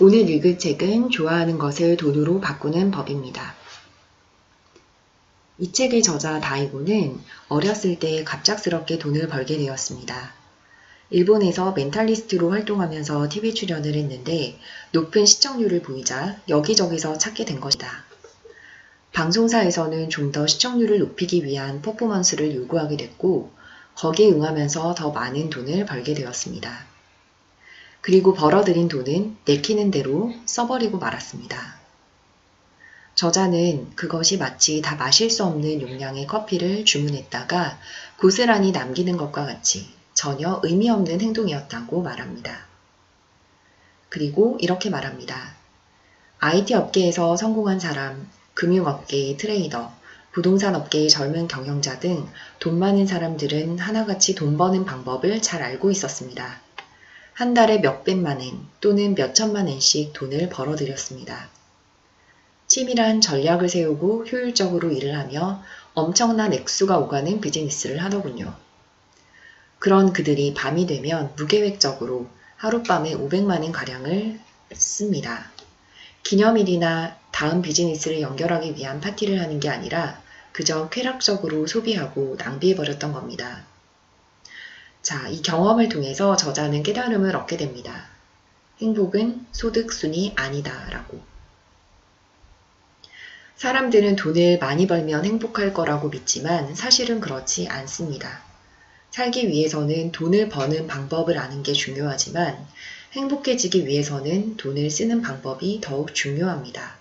오늘 읽을 책은 좋아하는 것을 돈으로 바꾸는 법입니다. 이 책의 저자 다이고는 어렸을 때 갑작스럽게 돈을 벌게 되었습니다. 일본에서 멘탈리스트로 활동하면서 TV 출연을 했는데 높은 시청률을 보이자 여기저기서 찾게 된 것이다. 방송사에서는 좀 더 시청률을 높이기 위한 퍼포먼스를 요구하게 됐고 거기에 응하면서 더 많은 돈을 벌게 되었습니다. 그리고 벌어들인 돈은 내키는 대로 써버리고 말았습니다. 저자는 그것이 마치 다 마실 수 없는 용량의 커피를 주문했다가 고스란히 남기는 것과 같이 전혀 의미 없는 행동이었다고 말합니다. 그리고 이렇게 말합니다. IT 업계에서 성공한 사람, 금융업계의 트레이더, 부동산 업계의 젊은 경영자 등 돈 많은 사람들은 하나같이 돈 버는 방법을 잘 알고 있었습니다. 한 달에 몇백만 엔 또는 몇천만 엔씩 돈을 벌어들였습니다. 치밀한 전략을 세우고 효율적으로 일을 하며 엄청난 액수가 오가는 비즈니스를 하더군요. 그런 그들이 밤이 되면 무계획적으로 하룻밤에 500만 엔 가량을 씁니다. 기념일이나 다음 비즈니스를 연결하기 위한 파티를 하는 게 아니라 그저 쾌락적으로 소비하고 낭비해버렸던 겁니다. 자, 이 경험을 통해서 저자는 깨달음을 얻게 됩니다. 행복은 소득순이 아니다. 라고. 사람들은 돈을 많이 벌면 행복할 거라고 믿지만 사실은 그렇지 않습니다. 살기 위해서는 돈을 버는 방법을 아는 게 중요하지만 행복해지기 위해서는 돈을 쓰는 방법이 더욱 중요합니다.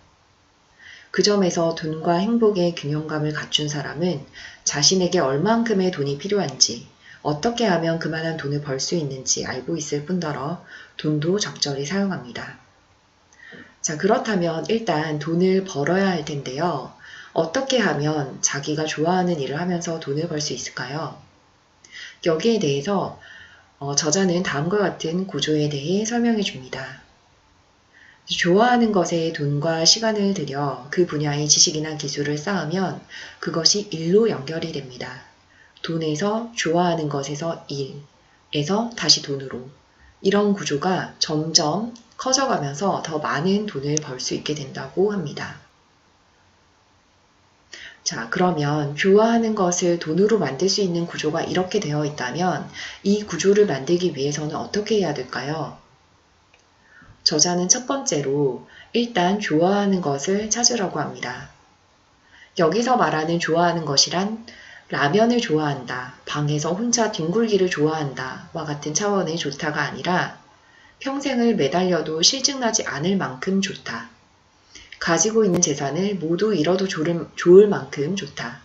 그 점에서 돈과 행복의 균형감을 갖춘 사람은 자신에게 얼만큼의 돈이 필요한지, 어떻게 하면 그만한 돈을 벌 수 있는지 알고 있을 뿐더러 돈도 적절히 사용합니다. 자, 그렇다면 일단 돈을 벌어야 할 텐데요. 어떻게 하면 자기가 좋아하는 일을 하면서 돈을 벌 수 있을까요? 여기에 대해서 어, 저자는 다음과 같은 구조에 대해 설명해 줍니다. 좋아하는 것에 돈과 시간을 들여 그 분야의 지식이나 기술을 쌓으면 그것이 일로 연결이 됩니다. 돈에서 좋아하는 것에서 일에서 다시 돈으로 이런 구조가 점점 커져가면서 더 많은 돈을 벌 수 있게 된다고 합니다. 자, 그러면 좋아하는 것을 돈으로 만들 수 있는 구조가 이렇게 되어 있다면 이 구조를 만들기 위해서는 어떻게 해야 될까요? 저자는 첫 번째로 일단 좋아하는 것을 찾으라고 합니다. 여기서 말하는 좋아하는 것이란 라면을 좋아한다, 방에서 혼자 뒹굴기를 좋아한다 와 같은 차원의 좋다가 아니라 평생을 매달려도 실증나지 않을 만큼 좋다. 가지고 있는 재산을 모두 잃어도 좋을 만큼 좋다.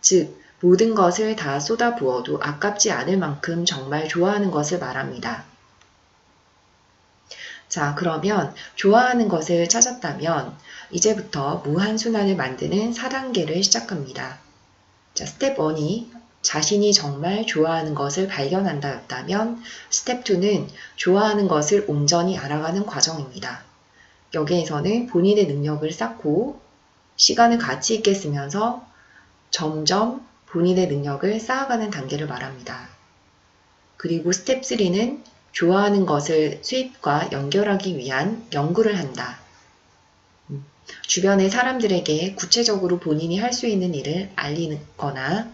즉, 모든 것을 다 쏟아 부어도 아깝지 않을 만큼 정말 좋아하는 것을 말합니다. 자, 그러면 좋아하는 것을 찾았다면 이제부터 무한순환을 만드는 4단계를 시작합니다. 자, 스텝 1이 자신이 정말 좋아하는 것을 발견한다였다면 스텝 2는 좋아하는 것을 온전히 알아가는 과정입니다. 여기에서는 본인의 능력을 쌓고 시간을 가치 있게 쓰면서 점점 본인의 능력을 쌓아가는 단계를 말합니다. 그리고 스텝 3는 좋아하는 것을 수입과 연결하기 위한 연구를 한다. 음, 주변의 사람들에게 구체적으로 본인이 할 수 있는 일을 알리거나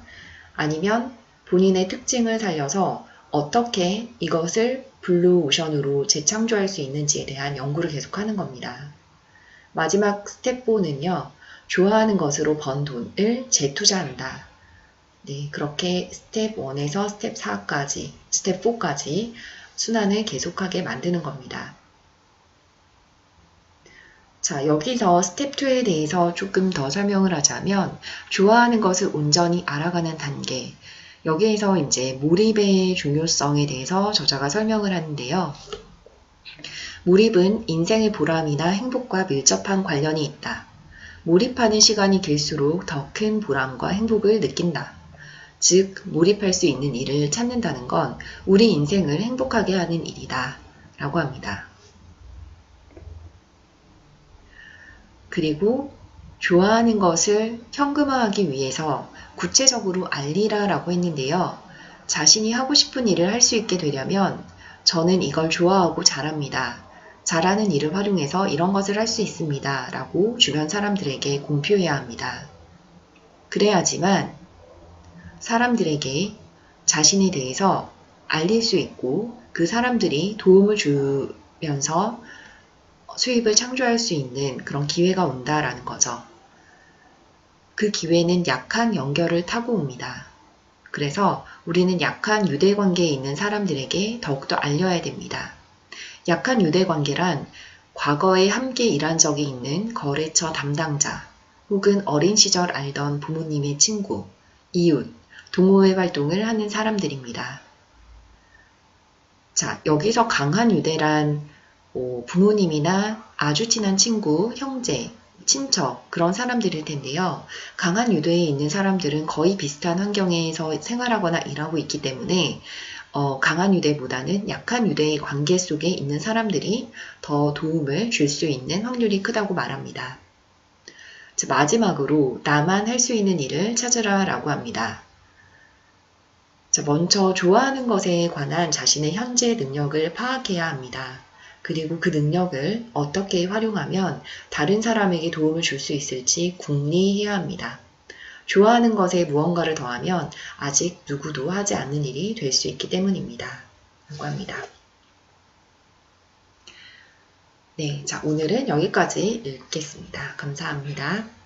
아니면 본인의 특징을 살려서 어떻게 이것을 블루 오션으로 재창조할 수 있는지에 대한 연구를 계속하는 겁니다. 마지막 스텝 4는요. 좋아하는 것으로 번 돈을 재투자한다. 네, 그렇게 스텝 1에서 스텝 4까지, 스텝 4까지 순환을 계속하게 만드는 겁니다. 자, 여기서 스텝 2에 대해서 조금 더 설명을 하자면, 좋아하는 것을 온전히 알아가는 단계, 여기에서 이제 몰입의 중요성에 대해서 저자가 설명을 하는데요. 몰입은 인생의 보람이나 행복과 밀접한 관련이 있다. 몰입하는 시간이 길수록 더 큰 보람과 행복을 느낀다. 즉, 몰입할 수 있는 일을 찾는다는 건 우리 인생을 행복하게 하는 일이다. 라고 합니다. 그리고 좋아하는 것을 현금화하기 위해서 구체적으로 알리라 라고 했는데요. 자신이 하고 싶은 일을 할 수 있게 되려면 저는 이걸 좋아하고 잘합니다. 잘하는 일을 활용해서 이런 것을 할 수 있습니다. 라고 주변 사람들에게 공표해야 합니다. 그래야지만 사람들에게 자신에 대해서 알릴 수 있고 그 사람들이 도움을 주면서 수입을 창조할 수 있는 그런 기회가 온다라는 거죠. 그 기회는 약한 연결을 타고 옵니다. 그래서 우리는 약한 유대 관계에 있는 사람들에게 더욱더 알려야 됩니다. 약한 유대 관계란 과거에 함께 일한 적이 있는 거래처 담당자 혹은 어린 시절 알던 부모님의 친구, 이웃, 동호회 활동을 하는 사람들입니다. 자, 여기서 강한 유대란 뭐 부모님이나 아주 친한 친구, 형제, 친척 그런 사람들일 텐데요. 강한 유대에 있는 사람들은 거의 비슷한 환경에서 생활하거나 일하고 있기 때문에 어, 강한 유대보다는 약한 유대의 관계 속에 있는 사람들이 더 도움을 줄 수 있는 확률이 크다고 말합니다. 자, 마지막으로 나만 할 수 있는 일을 찾으라 라고 합니다. 자, 먼저 좋아하는 것에 관한 자신의 현재 능력을 파악해야 합니다. 그리고 그 능력을 어떻게 활용하면 다른 사람에게 도움을 줄 수 있을지 궁리해야 합니다. 좋아하는 것에 무언가를 더하면 아직 누구도 하지 않는 일이 될 수 있기 때문입니다. 라고 합니다. 네, 자, 오늘은 여기까지 읽겠습니다. 감사합니다.